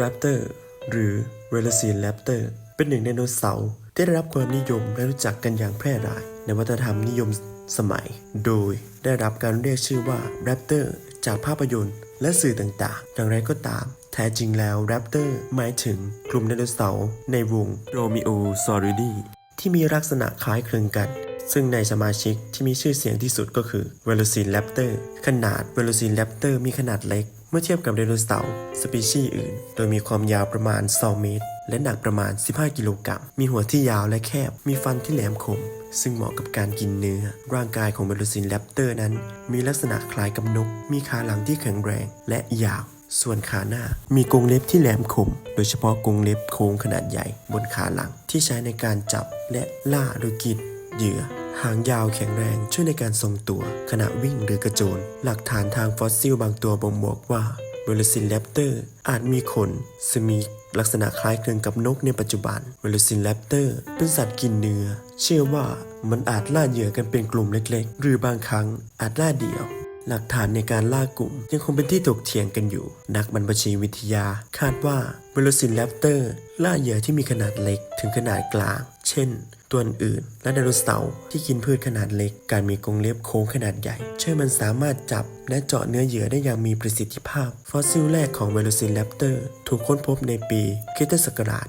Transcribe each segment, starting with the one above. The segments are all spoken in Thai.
แรปเตอร์หรือเวลซีนแรปเตอร์เป็นหนึ่งไดโนเสาร์ที่ได้รับความนิยมและรู้จักกันอย่างแพร่หลาย ในวัฒนธรรมนิยมสมัย โดยได้รับการเรียกชื่อว่าแรปเตอร์จากภาพยนตร์ และสื่อต่างๆ อย่างไรก็ตาม แท้จริงแล้วแรปเตอร์หมายถึงกลุ่มไดโนเสาร์ในวงโรมิโอซอริดีที่มีลักษณะคล้ายคลึงกัน ซึ่งในสมาชิกที่มีชื่อเสียงที่สุดก็คือเวโ o ซีนแรปเตอร์ขนาดเวโ o ซีนแรปเตอร์มีขนาดเล็ก เมื่อเทียบกับไดโนเสาร์สปีชีส์อื่น โดยมีความยาวประมาณ 2 เมตร และหนักประมาณ 15 กิโลกรัม มีหัวที่ยาวและแคบ มีฟันที่แหลมคม ซึ่งเหมาะกับการกินเนื้อ ร่างกายของเวโ o ซีนแรปเตอร์นั้น มีลักษณะคล้ายกับนก มีขาหลังที่แข็งแรงและยาว ส่วนขาหน้า มีกรงเล็บที่แหลมคม โดยเฉพาะกรงเล็บโค้งขนาดใหญ่ บนขาหลังที่ใช้ในการจับและล่าหรือกินเหยื่อ หางยาวแข็งแรงช่วยในการทรงตัว ขณะวิ่งหรือกระโจน หลักฐานทางฟอสซิลบางตัวบ่งบอกว่าเวลซินแรปเตอร์อาจมีขนซึ่มีลักษณะคล้ายคลึงกับนกในปัจจุบันเวลซินแรปเตอร์เป็นสัตว์กินเนื้อ เชื่อว่ามันอาจล่าเหยื่อกันเป็นกลุ่มเล็กๆ หรือบางครั้งอาจล่าเดี่ยว หลักฐานในการล่ากลุ่มยังคงเป็นที่ถกเถียงกันอยู่ นักบรรพชีวิทยา คาดว่าเวโ o ซินแรปเตอร์ล่าเหยื่อที่มีขนาดเล็กถึงขนาดกลาง เช่น ตัวอื่น และไดโนเสาร์ที่กินพืชขนาดเล็ก การมีกรงเล็บโค้งขนาดใหญ่ ช่วยมันสามารถจับและเจาะเนื้อเหยื่อได้อย่างมีประสิทธิภาพ ฟอสซิลแรกของเวโ o ซินแรปเตอร์ถูกค้นพบในปีคริสตศักราช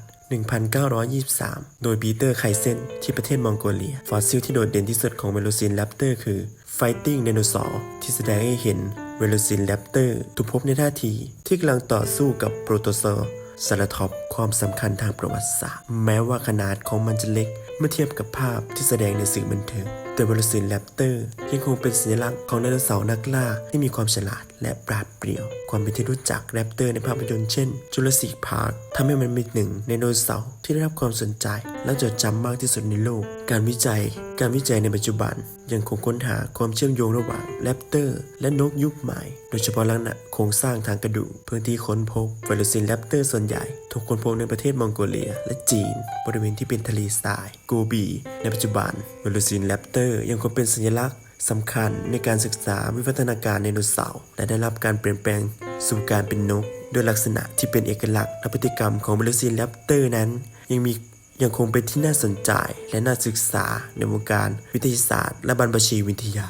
1923 โดยปีเตอร์ไคเซนที่ประเทศมองโกเลีย ฟอสซิลที่โดดเด่นที่สุดของเวโ o ซินแรปเตอร์คือ Fighting Dinosaur ที่แสดงให้เห็นเวโ o ซินแรปเตอร์ถูกพบในท่าทีที่กำลังต่อสู้กับโปรโตซอร์ ซาราทอปความสำคัญทางประวัติศาสตร์ แม้ว่าขนาดของมันจะเล็กเมื่อเทียบกับภาพที่แสดงในสื่อบันเทิงแต่วโ o ซินแรปเตอร์ยังคงเป็นสัญลักษณ์ของไดโนเสาร์นักล่าที่มีความฉลาดและปราดเปรียว ความเป็นที่รู้จักแรปเตอร์ในภาพยนตร์เช่นจูราสสิกพาร์คทำให้มันเป็นหนึ่งในไดโนเสาร์ที่ได้รับความสนใจ และจดจำมากที่สุดในโลก การวิจัย การวิจัยในปัจจุบัน ยังคงค้นหาความเชื่อมโยงระหว่างแรปเตอร์ และนกยุคใหม่ โดยเฉพาะลักษณะโครงสร้างทางกระดูกพื้นที่ค้นพบเวโรซินแรปเตอร์ส่วนใหญ่ถูกค้นพบในประเทศมองโกเลีย และจีน บริเวณที่เป็นทะเลทรายโกบี ในปัจจุบันเวโรซินแรปเตอร์ยังคงเป็นสัญลักษณ์สำคัญในการศึกษาวิวัฒนาการไดโนเสาร์และได้รับการเปลี่ยนแปลงสู่การเป็นนก โดยลักษณะที่เป็นเอกลักษณ์และพฤติกรรมของเวโรซินแรปเตอร์นั้น ยังมี ยังคงเป็นที่น่าสนใจและน่าศึกษาในวงการวิทยาศาสตร์ และบรรพชีวิทยา